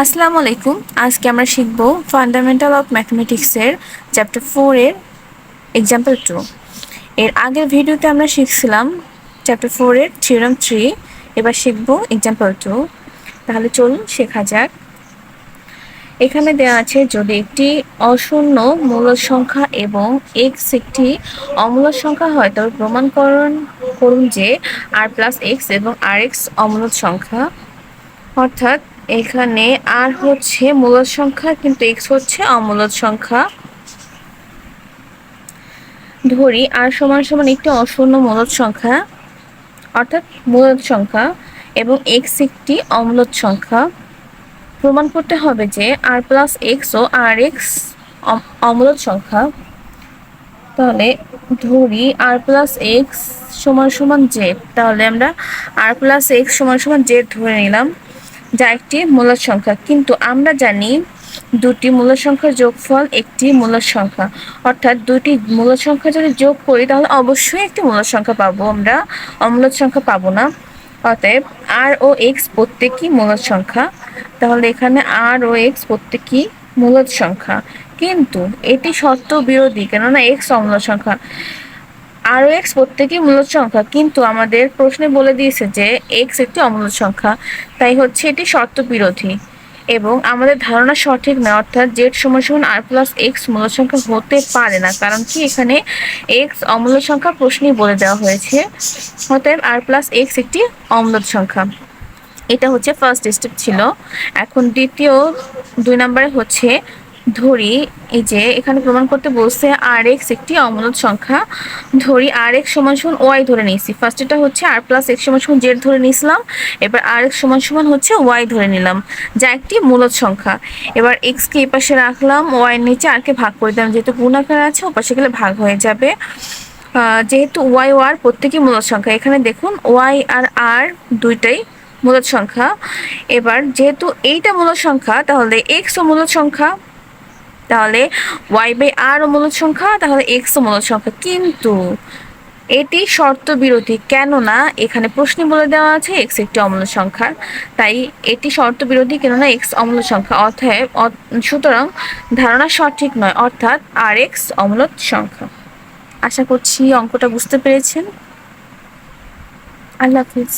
আসসালামু আলাইকুম। আজকে আমরা শিখব ফান্ডামেন্টাল অফ ম্যাথমেটিক্সের চ্যাপ্টার ফোরের এক্সাম্পল টু এর আগের ভিডিওতে আমরা শিখছিলাম চ্যাপ্টার ফোরের থিওরাম থ্রি এবার শিখব এক্সাম্পল টু তাহলে চলুন শেখা যাক। এখানে দেওয়া আছে, যদি একটি অশূন্য মূল সংখ্যা এবং এক্স একটি অমূল সংখ্যা হয়, তবে প্রমাণকরণ করুন যে আর প্লাস এক্স এবং আর এক্স অমূল সংখ্যা, অর্থাৎ এখানে আর হচ্ছে মূলদ সংখ্যা, কিন্তু এক্স হচ্ছে অমূলদ সংখ্যা। ধরি আর সমান সমান একটি অশূন্য মূলদ সংখ্যা, অর্থাৎ মূলদ সংখ্যা, এবং এক্স একটি অমূলদ সংখ্যা। প্রমাণ করতে হবে যে আর প্লাস এক্স ও আর এক্স অমূলদ সংখ্যা। তাহলে ধরি আর প্লাস এক্স সমান সমান জেড তাহলে আমরা আর প্লাস এক্স সমান সমান জেড ধরে নিলাম। যা একটি মূলদ সংখ্যা। কিন্তু আমরা জানি দুটি মূলদ সংখ্যার যোগফল একটি মূলদ সংখ্যা। অর্থাৎ দুটি মূলদ সংখ্যা যদি যোগ করি, তাহলে অবশ্যই একটি মূলদ সংখ্যা পাবো। আমরা অমূলদ সংখ্যা পাবো না। অতএব আর ও এক্স প্রত্যেকই মূলদ সংখ্যা। তাহলে এখানে আর ও এক্স প্রত্যেকই মূলদ সংখ্যা। কিন্তু এটি শর্ত বিরোধী, কেননা এক্স অমূলদ সংখ্যা। আরও এক্স প্রত্যেকই মূলত সংখ্যা। কিন্তু আমাদের প্রশ্নে বলে দিয়েছে যে এক্স একটি অমূলত সংখ্যা। তাই হচ্ছে এটি শর্ত বিরোধী। এবং আমাদের ধারণা সঠিক না অর্থাৎ জেড সমান সমান আর প্লাস এক্স মূল সংখ্যা হতে পারে না। কারণ কি? এখানে এক্স অমূল্য সংখ্যা প্রশ্নেই বলে দেওয়া হয়েছে। অতএব আর প্লাস এক্স একটি অমূলত সংখ্যা। এটা হচ্ছে ফার্স্ট স্টেপ ছিল। এখন দ্বিতীয় দুই নম্বরে হচ্ছে ধরি, এই যে এখানে প্রমাণ করতে বলছে আর এক্স একটি অমূলত সংখ্যা। ধরি আর এক্স সমান সমান ওয়াই ধরে নিয়েছি। ফার্স্ট এটা হচ্ছে আর প্লাস এক্স সমান সমান জেড ধরে নিয়েছিলাম। এবার আর এক্স সমান সমান হচ্ছে ওয়াই ধরে নিলাম, যা একটি মূলত সংখ্যা। এবার এক্সকে এই পাশে রাখলাম, ওয়াই নিচে আরকে ভাগ করে দিলাম। যেহেতু গুণাকার আছে, ও পাশে গেলে ভাগ হয়ে যাবে। যেহেতু ওয়াই ও আর প্রত্যেকই মূলত সংখ্যা। এখানে দেখুন, ওয়াই আর আর দুইটাই মূলত সংখ্যা। এবার যেহেতু এইটা মূলত সংখ্যা, তাহলে এক্স ও মূলত সংখ্যা। তাহলে ওয়াই বাই আর মূলত সংখ্যা, তাহলে এক্স মূলত সংখ্যা। কিন্তু এটি শর্ত বিরোধী, কেননা এখানে প্রশ্নে বলে দেওয়া আছে এক্স একটি অমূল্য সংখ্যা। তাই এটি শর্ত বিরোধী, কেননা এক্স অমূল্য সংখ্যা। অর্থাৎ সুতরাং ধারণা সঠিক নয়, অর্থাৎ আর এক্স অমূলত সংখ্যা। আশা করছি অঙ্কটা বুঝতে পেরেছেন। আল্লাহ হাফিজ।